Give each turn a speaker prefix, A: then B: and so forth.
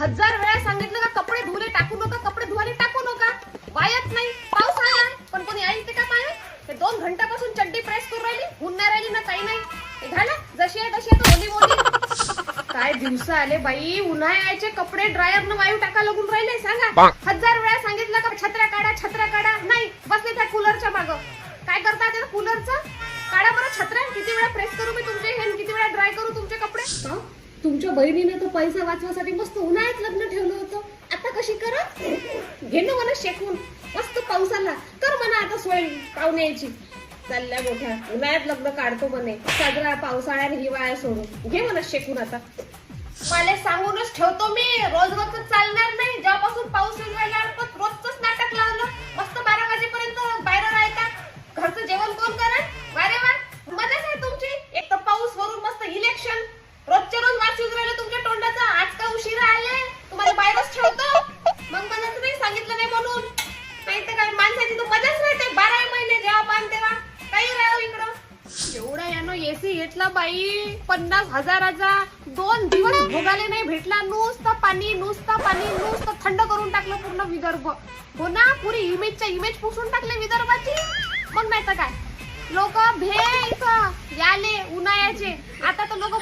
A: हजार वेळा सांगितलं का कपडे धुले टाकू नका कपडे धुवाले टाकू नका. वायच नाही पाऊस आला. पण कोणी आई ते का पाय ते दोन घंट्यापासून चड्डी प्रेस करून राहिली ऊन नाही राहिली ना काही नाही. हे घाला जशी आहे तशी आहे ओली मोली. काय दिवस आले बाई उन्हाळ्याचे कपडे ड्रायर न वायू टाका लागून राहिले सांगा. हजार वेळा सांगितलं का छत्र्या काढा छत्र्या काढा. नाही बसले त्या कूलरच्या माग. काय करता त्या कूलरचं काढा बरं छत्र्या किती वेळा प्रेस करू मी तुमचे हे आणि किती वेळा ड्राय करू तुमचे कपडे का? तुमच्या बहिणीने तो पैसा वाचवासाठी मस्त उन्हाळ्यात लग्न ठेवलं होतं. आता कशी करा? घे ना मला शेकून. मस्त पावसाला. कर म्हणा आता सोय पाहुण्याची चालल्या मोठ्या. उन्हाळ्यात लग्न काढतो म्हणे. साजरा पावसाळ्यात हिवाळ्या सोडून. घे मला शेकून आता. मला सांगूनच ठेवतो मी. रोज रोज चालणार नाही जेव्हापासून पाऊस येऊन राहिला पण रोजच नाटक लावलं मस्त बारा वाजेपर्यंत बाहेर राहतात घरचं जेवण कोण करत वारे वा मजाच आहे तुमची एक तर पाऊस वरून मस्त इलेक्शन रोजच्या रोज वाच येऊन राहिलं तुमच्या तोंडाचा आज का उशिरा आले तुम्हाला बाहेरच ठेवतो मग म्हणायचं नाही सांगितलं नाही म्हणून नाही तर काय माणसाची तर मजाच राहते बारा महिने जेव्हा पान तेव्हा काही राहावं इकडं एवढा यानं एसी घेतला बाई. पन्नास हजाराचा दोन दिवस भोगाले नाही भेटला. नुसतं पाणी नुसतं पाणी नुसतं थंड करून टाकलं पूर्ण विदर्भ. हो ना पुरी इमेजच्या इमेज पुसून टाकले विदर्भाची? मग नाही तर काय? लोक भे इथं याले उन्हाळ्याचे. आता तर लोक